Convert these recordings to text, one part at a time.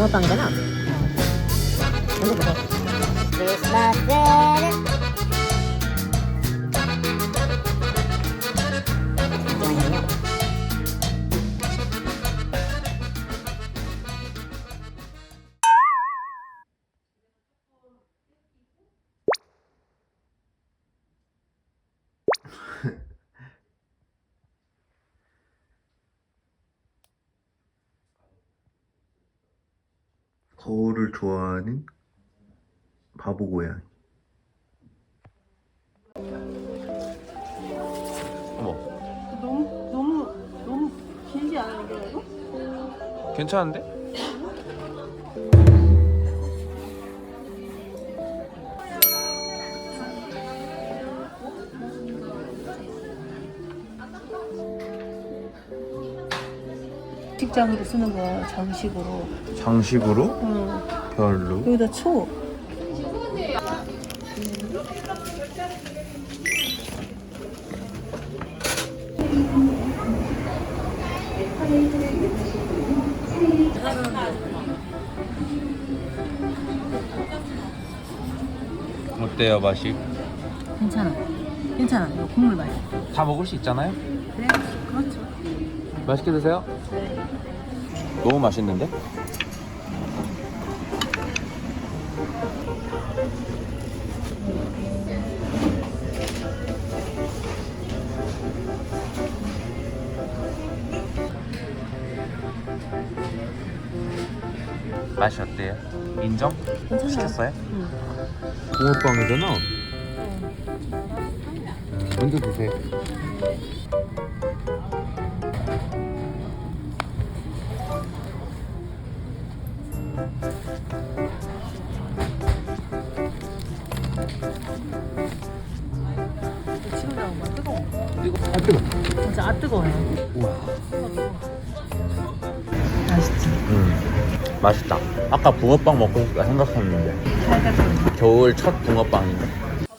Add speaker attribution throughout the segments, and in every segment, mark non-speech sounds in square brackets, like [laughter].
Speaker 1: Utang ka na. Ano ba? Christmas dinner.
Speaker 2: 거울을 좋아하는 바보 고양이. 어머,
Speaker 3: 너무 너무 너무 길지 않은데 이거?
Speaker 2: 괜찮은데?
Speaker 3: 식장으로 쓰는 거야 장식으로.
Speaker 2: 장식으로?
Speaker 3: 응.
Speaker 2: 별로.
Speaker 3: 여기다 초.
Speaker 2: 어때요 맛이?
Speaker 3: 괜찮아. 괜찮아. 이거 국물 맛이야.
Speaker 2: 다 먹을 수 있잖아요.
Speaker 3: 그래. 그렇죠.
Speaker 2: 맛있게 드세요.
Speaker 3: 네.
Speaker 2: 너무 맛있는데? 맛이 어때요? 인정?
Speaker 3: 괜찮아.
Speaker 2: 시켰어요?
Speaker 3: 응.
Speaker 2: 붕어빵이잖아. 먼저 드세요. 이거 아 뜨거.
Speaker 3: 진짜 아 뜨거워요.
Speaker 2: 우와.
Speaker 3: 맛있지.
Speaker 2: 음, 맛있다. 아까 붕어빵 먹고 싶다 생각했는데. 겨울 첫 붕어빵인데.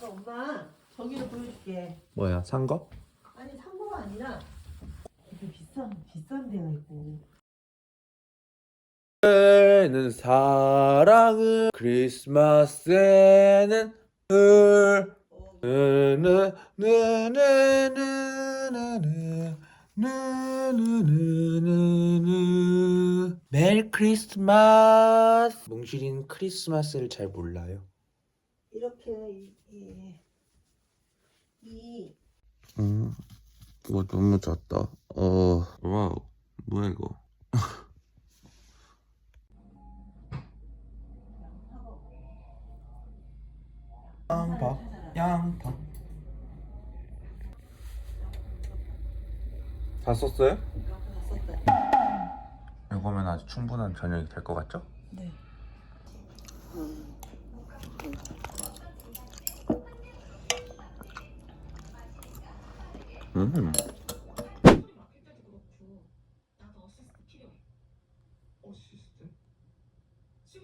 Speaker 3: 엄마 저기를 보여줄게.
Speaker 2: 뭐야 산 거?
Speaker 3: 아니 상고가 아니라 되게 비싼 비싼 데가 있고.
Speaker 2: 는 사랑은 크리스마스에는 을 멜 크리스마스 뭉실인 크리스마스를 잘 몰라요
Speaker 3: 이렇게 이, 이.
Speaker 2: 음, 이거 너무 작다 어 와우 뭐야 이거 빵박 양파 다 썼어요? 이거면 아주 충분한 저녁이 될 것 같죠?
Speaker 3: 네.
Speaker 2: 음.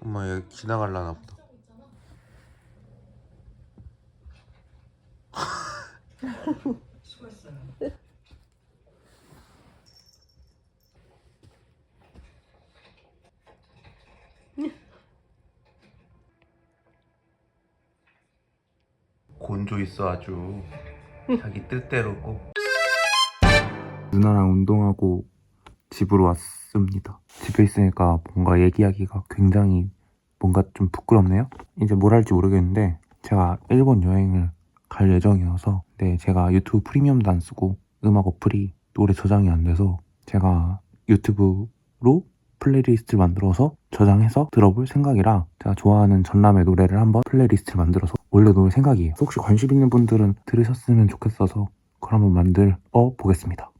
Speaker 2: 엄마 여기 지나갈라나 보다. 곤조 있어 아주. 자기 뜻대로 꼭. 누나랑 운동하고 집으로 왔습니다. 집에 있으니까 뭔가 얘기하기가 굉장히 뭔가 좀 부끄럽네요. 이제 뭘 할지 모르겠는데 제가 일본 여행을 갈 예정이어서 네 제가 유튜브 프리미엄도 안 쓰고 음악 어플이 노래 저장이 안 돼서 제가 유튜브로 플레이리스트를 만들어서 저장해서 들어볼 생각이라 제가 좋아하는 전람의 노래를 한번 플레이리스트를 만들어서 올려놓을 생각이에요. 혹시 관심 있는 분들은 들으셨으면 좋겠어서 그걸 한번 만들어 보겠습니다.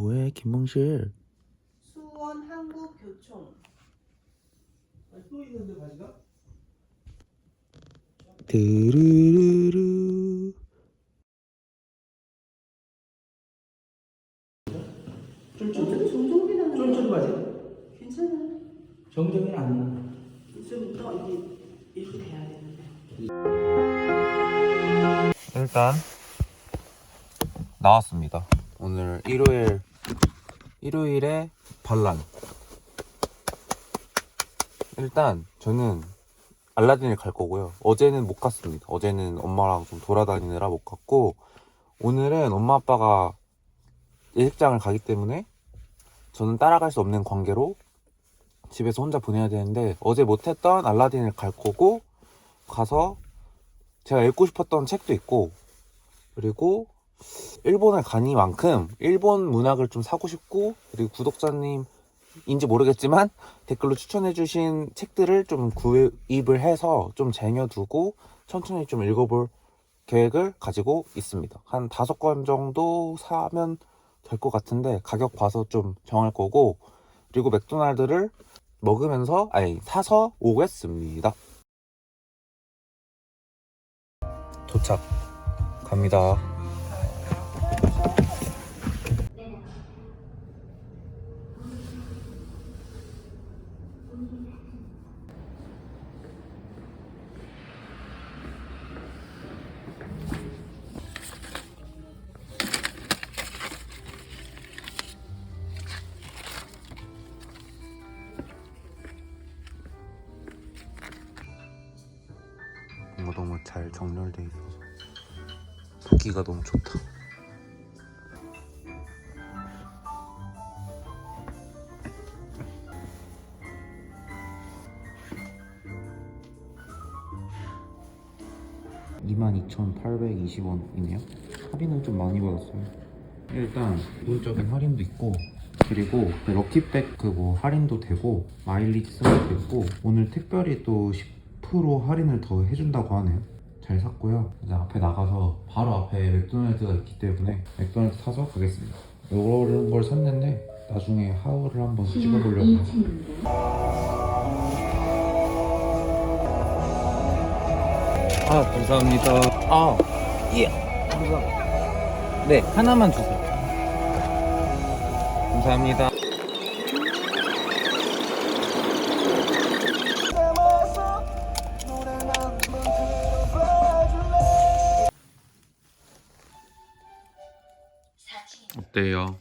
Speaker 2: 뭐해 김몽실
Speaker 3: 수원 한국교총.
Speaker 4: 또 있는데 바지가?
Speaker 2: 드르르르
Speaker 3: 정정빈
Speaker 4: 쫄쫄 바지?
Speaker 3: 괜찮아.
Speaker 4: 정정이 안
Speaker 3: 이제부터 이게 이렇게 돼야 되는데.
Speaker 2: 일단 나왔습니다. 오늘 일요일 일요일에 반란. 일단 저는 알라딘을 갈 거고요. 어제는 못 갔습니다. 어제는 엄마랑 좀 돌아다니느라 못 갔고 오늘은 엄마 아빠가 예식장을 가기 때문에 저는 따라갈 수 없는 관계로 집에서 혼자 보내야 되는데 어제 못했던 알라딘을 갈 거고 가서 제가 읽고 싶었던 책도 있고 그리고 일본을 가니만큼 일본 문학을 좀 사고 싶고 그리고 구독자님인지 모르겠지만 댓글로 추천해주신 책들을 좀 구입을 해서 좀 쟁여두고 천천히 좀 읽어볼 계획을 가지고 있습니다. 한 다섯 권 정도 사면 될 것 같은데 가격 봐서 좀 정할 거고 그리고 맥도날드를 먹으면서 아니 사서 오겠습니다. 도착 갑니다. 정렬돼 있어서 보기가 너무 좋다. (22,820원이네요) 할인을 좀 많이 받았어요. 일단 기본적인 할인도 있고 그리고 그 럭키백 그 뭐 할인도 되고 마일리지 승인도 있고 오늘 특별히 또 10% 할인을 더 해준다고 하네요 잘 샀고요. 이제 앞에 나가서 바로 앞에 맥도날드가 있기 때문에 맥도날드 사서 가겠습니다. 이런 걸 샀는데 나중에 하울을 한번 찍어보려고 아 감사합니다. 아예. 감사합니다. 네 하나만 주세요. 감사합니다 어때요?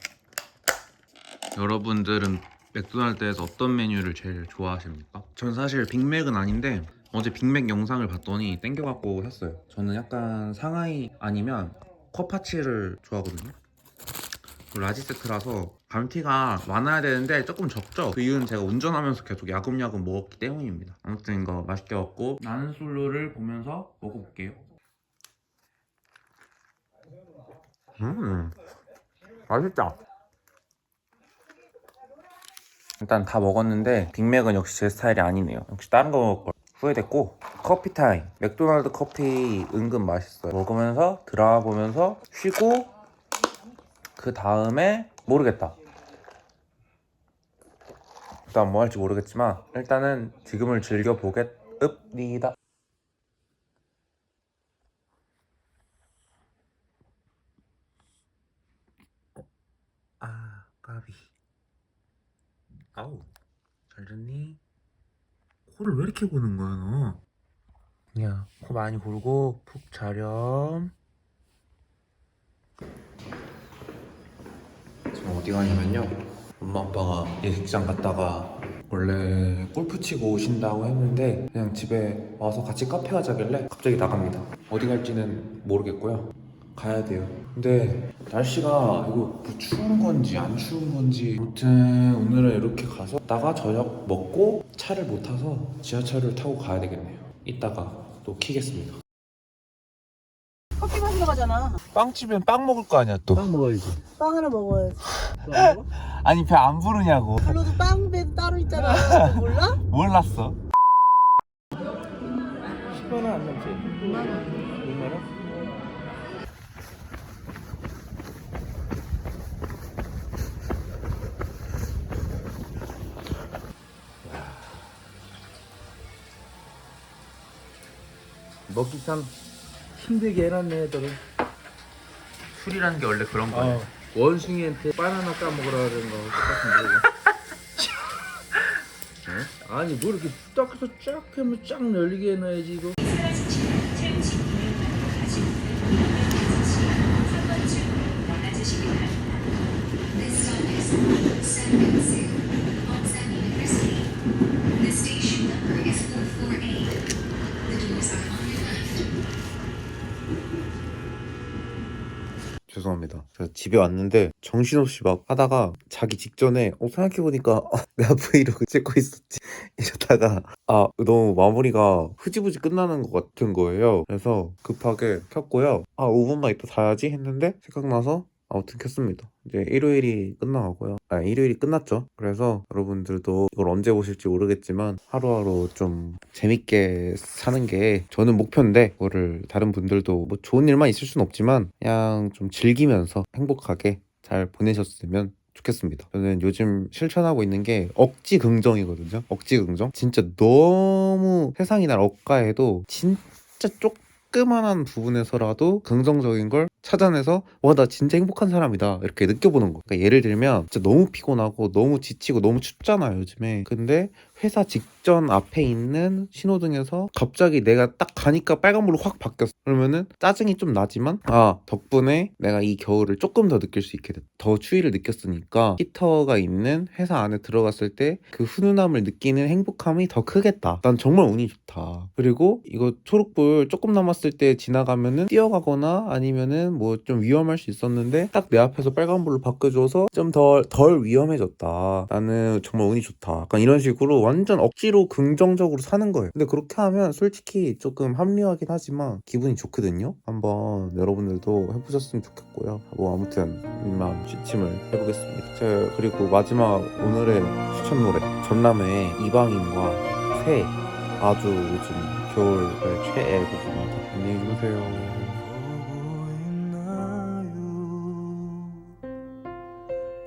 Speaker 2: 여러분들은 맥도날드에서 어떤 메뉴를 제일 좋아하십니까? 전 사실 빅맥은 아닌데 어제 빅맥 영상을 봤더니 땡겨갖고 샀어요. 저는 약간 상하이 아니면 컵파치를 좋아하거든요. 라지 세트라서 감튀가 많아야 되는데 조금 적죠? 그 이유는 제가 운전하면서 계속 야금야금 먹었기 때문입니다. 아무튼 이거 맛있게 먹고 나는 솔로를 보면서 먹어볼게요. 음, 맛있다. 일단 다 먹었는데 빅맥은 역시 제 스타일이 아니네요. 역시 다른 거 먹을 걸 후회됐고 커피 타임. 맥도날드 커피 은근 맛있어요. 먹으면서 드라마 보면서 쉬고 그 다음에 모르겠다. 일단 뭐 할지 모르겠지만 일단은 지금을 즐겨 보겠습니다. 아우. 잘 잤니? 코를 왜 이렇게 고는 거야 너? 그냥 코 많이 골고 푹 자렴. 지금 어디 가냐면요. 엄마 아빠가 예식장 갔다가 원래 골프 치고 오신다고 했는데 그냥 집에 와서 같이 카페 가자길래 갑자기 나갑니다. 어디 갈지는 모르겠고요 가야 돼요 근데 날씨가 이거 뭐 추운 건지 안 추운 건지 아무튼 오늘은 이렇게 가서 나가 저녁 먹고 차를 못 타서 지하철을 타고 가야 되겠네요 이따가 또 키겠습니다
Speaker 3: 커피 마시러 가잖아.
Speaker 2: 빵집엔 빵 먹을 거 아니야 또
Speaker 4: 빵 먹어야지
Speaker 3: 빵 하나 먹어야지. [laughs]
Speaker 2: 아니 배 안 부르냐고
Speaker 3: 블로도 빵배 따로 있잖아. 그거 몰라? [laughs]
Speaker 2: 몰랐어
Speaker 4: 10만 원안 넘지? 6만 원 6만 원? 먹기 참 힘들게 해놨네 애들은
Speaker 2: 술이라는 게 원래 그런 거예요.
Speaker 4: 어, 원숭이한테 바나나 까먹으라 그러는 거 똑같은데 이거. [laughs] 어? 아니 뭐 이렇게 딱 해서 쫙 하면 쫙 열리게 해놔야지 이거
Speaker 2: 죄송합니다. 제가 집에 왔는데 정신없이 막 하다가 자기 직전에 어 생각해보니까 아, 내가 브이로그 찍고 있었지 [laughs] 이러다가 아 너무 마무리가 흐지부지 끝나는 것 같은 거예요. 그래서 급하게 켰고요. 아 5분만 있다 자야지 했는데 생각나서 아무튼 켰습니다. 이제 일요일이 끝나가고요. 아 일요일이 끝났죠. 그래서 여러분들도 이걸 언제 보실지 모르겠지만 하루하루 좀 재밌게 사는 게 저는 목표인데 그거를 다른 분들도 뭐 좋은 일만 있을 순 없지만 그냥 좀 즐기면서 행복하게 잘 보내셨으면 좋겠습니다. 저는 요즘 실천하고 있는 게 억지 긍정이거든요. 억지 긍정. 진짜 너무 세상이 날 억가해도 진짜 조그만한 부분에서라도 긍정적인 걸 찾아내서 와 나 진짜 행복한 사람이다 이렇게 느껴보는 거. 그러니까 예를 들면 진짜 너무 피곤하고 너무 지치고 너무 춥잖아요 요즘에. 근데 회사 직전 앞에 있는 신호등에서 갑자기 내가 딱 가니까 빨간불로 확 바뀌었어. 그러면은 짜증이 좀 나지만 아 덕분에 내가 이 겨울을 조금 더 느낄 수 있게 됐다. 더 추위를 느꼈으니까 히터가 있는 회사 안에 들어갔을 때 그 훈훈함을 느끼는 행복함이 더 크겠다. 난 정말 운이 좋다. 그리고 이거 초록불 조금 남았을 때 지나가면은 뛰어가거나 아니면은 뭐 좀 위험할 수 있었는데 딱 내 앞에서 빨간불로 바꿔줘서 좀 덜 덜 위험해졌다. 나는 정말 운이 좋다. 약간 이런 식으로 완전 억지로 긍정적으로 사는 거예요. 근데 그렇게 하면 솔직히 조금 합리화하긴 하지만 기분이 좋거든요. 한번 여러분들도 해보셨으면 좋겠고요. 뭐 아무튼 이만 취침을 해보겠습니다. 제가 그리고 마지막 오늘의 추천 노래 전남의 이방인과 새 아주 요즘 겨울의 최애 곡입니다. 안녕히 주무세요.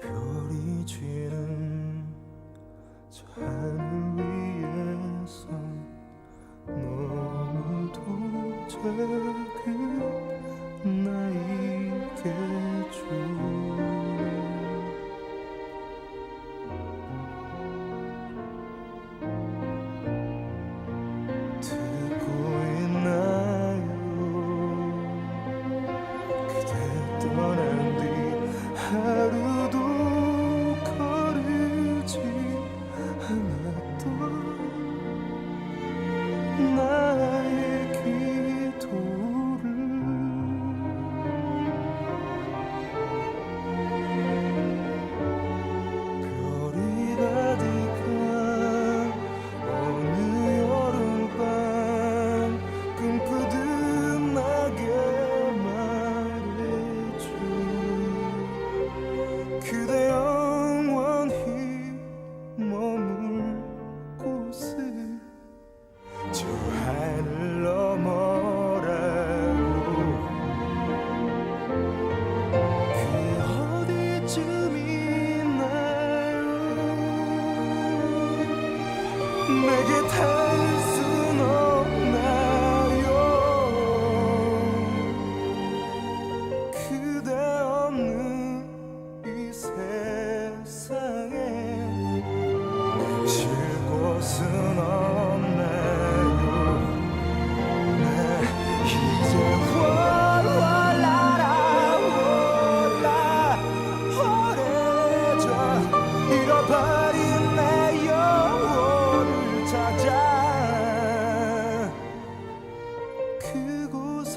Speaker 5: 별이 지는 저 작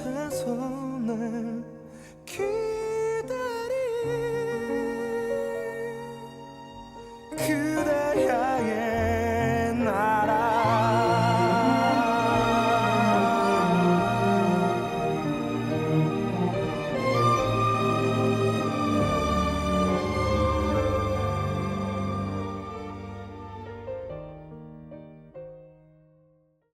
Speaker 5: 그곳에서 날